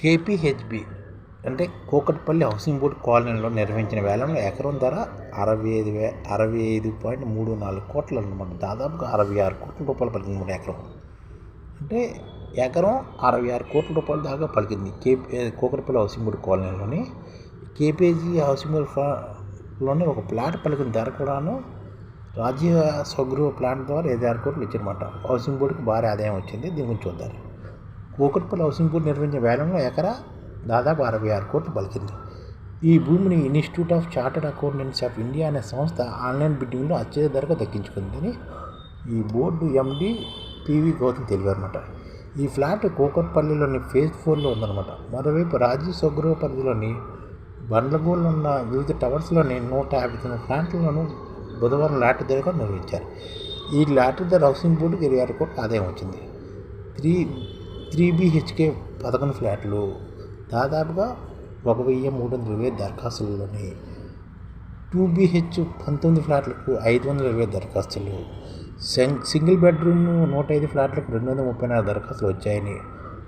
KPHB అంటే Kukatpally housing board కాలనీలో నిర్వహించిన వేలంలో ఎకరం ధర అరవై ఐదు వే అరవై ఐదు పాయింట్ మూడు నాలుగు కోట్లు అనమాట దాదాపుగా అరవై ఆరు కోట్ల రూపాయలు పలికింది మూడు ఎకరం. అంటే ఎకరం అరవై ఆరు కోట్ల రూపాయల దాకా పలికింది కేపీ కూకట్పల్లి హౌసింగ్ బోర్డ్ కాలనీలోని. కేపీజీ హౌసింగ్ బోర్డ్లోని ఒక ప్లాట్ పలికిన ధర కూడాను రాజ్య స్వగృహ ప్లాంట్ ద్వారా ఐదు ఆరు కోట్లు ఇచ్చారన్నమాట. హౌసింగ్ బోర్డుకి భారీ ఆదాయం వచ్చింది. దీని గురించి చూద్దాం. ఓకట్పల్లి హౌసింగ్ బోర్డు నిర్వహించిన వేలంలో ఎకరా దాదాపు అరవై ఆరు కోట్లు పలికింది. ఈ భూమిని Institute of Chartered Accountants of India అనే సంస్థ ఆన్లైన్ బిడ్డింగ్లో అత్యధిక ధరకు దక్కించుకుందని ఈ బోర్డు ఎండి పివి గౌతమ్ తెలిపారన్నమాట ఈ ఫ్లాట్ కూకట్పల్లిలోని ఫేజ్ ఫోర్లో ఉందన్నమాట. మరోవైపు రాజీవ్ స్వగృహ పరిధిలోని బండ్లగూడలో ఉన్న వివిధ టవర్స్లోని నూట యాభై తొమ్మిది ఫ్లాట్లను బుధవారం లాటరీ ధరగా నిర్వహించారు. ఈ లాటరీ ధర హౌసింగ్ బోర్డుకి ఇరవై ఆరు కోట్ల ఆదాయం వచ్చింది. త్రీ త్రీ బీహెచ్కే పదకొండు ఫ్లాట్లు దాదాపుగా ఒక వెయ్యి మూడు వందల ఇరవై దరఖాస్తుల్లోని టూ బీహెచ్ పంతొమ్మిది ఫ్లాట్లకు ఐదు వందల ఇరవై దరఖాస్తులు. సెం- సింగిల్ బెడ్రూమ్ నూట ఐదు ఫ్లాట్లకు రెండు వందల ముప్పై నాలుగు దరఖాస్తులు వచ్చాయని.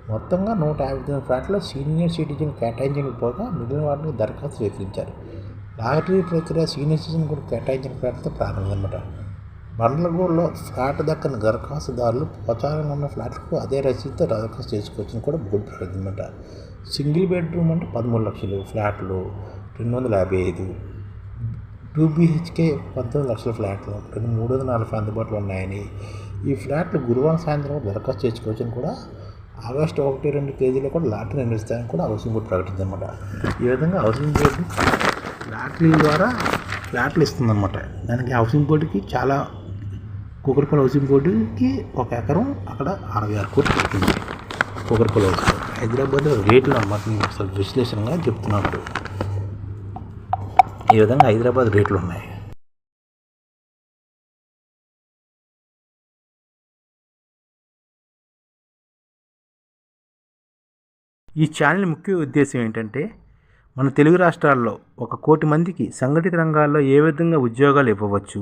మొత్తంగా నూట యాభై తొమ్మిది ఫ్లాట్లో సీనియర్ సిటిజన్ కేటాయించడానికి పోగా మిగిలిన వాటికి దరఖాస్తు స్వీకరించారు. లాటరీ ప్రక్రియ సీనియర్ సిటిజన్ కూడా కేటాయించిన ఫ్లాట్లతో ప్రారంభమన్నమాట. బండ్లగూడలో ఫ్లాట్ దక్కని దరఖాస్తుదారులు ప్రచారంలో ఉన్న ఫ్లాట్లకు అదే రసీదుతో దరఖాస్తు చేసుకోవచ్చని కూడా బోర్డు ప్రకటించమాట సింగిల్ బెడ్రూమ్ అంటే పదమూడు లక్షలు ఫ్లాట్లు రెండు వందల యాభై ఐదు టూ బీహెచ్కే పంతొమ్మిది లక్షల ఫ్లాట్లు రెండు మూడు వందల నలభై అందుబాటులో ఉన్నాయని ఈ ఫ్లాట్లు గురువారం సాయంత్రం దరఖాస్తు చేసుకోవచ్చని కూడా ఆగస్టు ఒకటి రెండు తేదీలో కూడా లాటరీ నిర్వహిస్తారని కూడా హౌసింగ్ బోర్డు ప్రకటిందన్నమాట ఈ విధంగా హౌసింగ్ బోర్డు లాటరీ ద్వారా ఫ్లాట్లు ఇస్తుందన్నమాట దానికి హౌసింగ్ బోర్డుకి చాలా కుకర్పల హౌసింగ్ బోర్డుకి ఒక ఎకరం అక్కడ అరవై ఆరు కోట్లు పడుతుంది కూకట్పల్లి హౌసింగ్ హైదరాబాద్ రేట్లు అన్నమాట నేను అసలు విశ్లేషణగా చెప్తున్నాను ఈ విధంగా హైదరాబాద్ రేట్లు ఉన్నాయి. ఈ ఛానల్ ముఖ్య ఉద్దేశం ఏంటంటే మన తెలుగు రాష్ట్రాల్లో ఒక కోటి మందికి సంఘటిత రంగాల్లో ఏ విధంగా ఉద్యోగాలు ఇవ్వవచ్చు